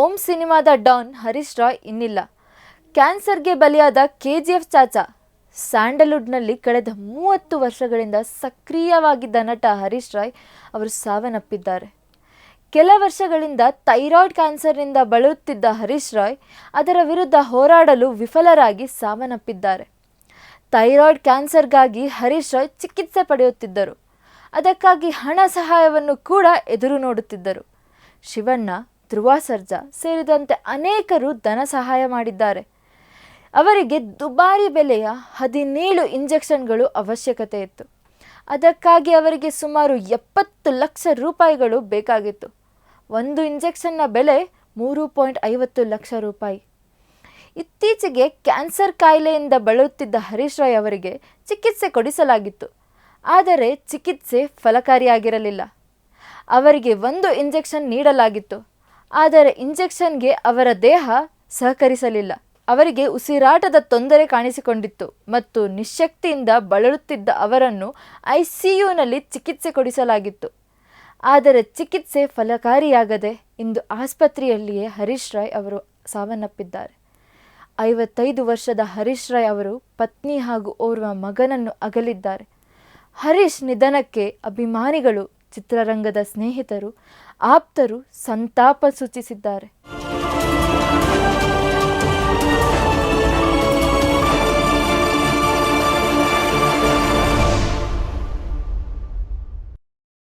ಓಂ ಸಿನಿಮಾದ ಡಾನ್ ಹರೀಶ್ ರಾಯ್ ಇನ್ನಿಲ್ಲ. ಕ್ಯಾನ್ಸರ್ಗೆ ಬಲಿಯಾದ ಕೆ ಜಿ ಎಫ್ ಚಾಚಾ ಸ್ಯಾಂಡಲ್ವುಡ್ನಲ್ಲಿ ಕಳೆದ ಮೂವತ್ತು ವರ್ಷಗಳಿಂದ ಸಕ್ರಿಯವಾಗಿದ್ದ ನಟ ಹರೀಶ್ ರಾಯ್ ಅವರು ಸಾವನ್ನಪ್ಪಿದ್ದಾರೆ. ಕೆಲ ವರ್ಷಗಳಿಂದ ಥೈರಾಯ್ಡ್ ಕ್ಯಾನ್ಸರ್ನಿಂದ ಬಳಲುತ್ತಿದ್ದ ಹರೀಶ್ ರಾಯ್ ಅದರ ವಿರುದ್ಧ ಹೋರಾಡಲು ವಿಫಲರಾಗಿ ಸಾವನ್ನಪ್ಪಿದ್ದಾರೆ. ಥೈರಾಯ್ಡ್ ಕ್ಯಾನ್ಸರ್ಗಾಗಿ ಹರೀಶ್ ರಾಯ್ ಚಿಕಿತ್ಸೆ ಪಡೆಯುತ್ತಿದ್ದರು. ಅದಕ್ಕಾಗಿ ಹಣ ಸಹಾಯವನ್ನು ಕೂಡ ಎದುರು ನೋಡುತ್ತಿದ್ದರು. ಶಿವಣ್ಣ ಧ್ರುವ ಸರ್ಜಾ ಸೇರಿದಂತೆ ಅನೇಕರು ಧನ ಸಹಾಯ ಮಾಡಿದ್ದಾರೆ. ಅವರಿಗೆ ದುಬಾರಿ ಬೆಲೆಯ ಹದಿನೇಳು ಇಂಜೆಕ್ಷನ್ಗಳು ಅವಶ್ಯಕತೆ ಇತ್ತು. ಅದಕ್ಕಾಗಿ ಅವರಿಗೆ ಸುಮಾರು ಎಪ್ಪತ್ತು ಲಕ್ಷ ರೂಪಾಯಿಗಳು ಬೇಕಾಗಿತ್ತು. ಒಂದು ಇಂಜೆಕ್ಷನ್ನ ಬೆಲೆ ಮೂರು ಪಾಯಿಂಟ್ ಐವತ್ತು ಲಕ್ಷ ರೂಪಾಯಿ. ಇತ್ತೀಚೆಗೆ ಕ್ಯಾನ್ಸರ್ ಕಾಯಿಲೆಯಿಂದ ಬಳಲುತ್ತಿದ್ದ ಹರೀಶ್ ರಾಯ್ ಅವರಿಗೆ ಚಿಕಿತ್ಸೆ ಕೊಡಿಸಲಾಗಿತ್ತು. ಆದರೆ ಚಿಕಿತ್ಸೆ ಫಲಕಾರಿಯಾಗಿರಲಿಲ್ಲ. ಅವರಿಗೆ ಒಂದು ಇಂಜೆಕ್ಷನ್ ನೀಡಲಾಗಿತ್ತು. ಆದರೆ ಇಂಜೆಕ್ಷನ್ಗೆ ಅವರ ದೇಹ ಸಹಕರಿಸಲಿಲ್ಲ. ಅವರಿಗೆ ಉಸಿರಾಟದ ತೊಂದರೆ ಕಾಣಿಸಿಕೊಂಡಿತ್ತು ಮತ್ತು ನಿಶಕ್ತಿಯಿಂದ ಬಳಲುತ್ತಿದ್ದ ಅವರನ್ನು ಐಸಿಯುನಲ್ಲಿ ಚಿಕಿತ್ಸೆ ಕೊಡಿಸಲಾಗಿತ್ತು. ಆದರೆ ಚಿಕಿತ್ಸೆ ಫಲಕಾರಿಯಾಗದೆ ಇಂದು ಆಸ್ಪತ್ರೆಯಲ್ಲಿಯೇ ಹರೀಶ್ ರಾಯ್ ಅವರು ಸಾವನ್ನಪ್ಪಿದ್ದಾರೆ. ಐವತ್ತೈದು ವರ್ಷದ ಹರೀಶ್ ರಾಯ್ ಅವರು ಪತ್ನಿ ಹಾಗೂ ಓರ್ವ ಮಗನನ್ನು ಅಗಲಿದ್ದಾರೆ. ಹರೀಶ್ ನಿಧನಕ್ಕೆ ಅಭಿಮಾನಿಗಳು ಚಿತ್ರರಂಗದ ಸ್ನೇಹಿತರು ಆಪ್ತರು ಸಂತಾಪ ಸೂಚಿಸಿದ್ದಾರೆ.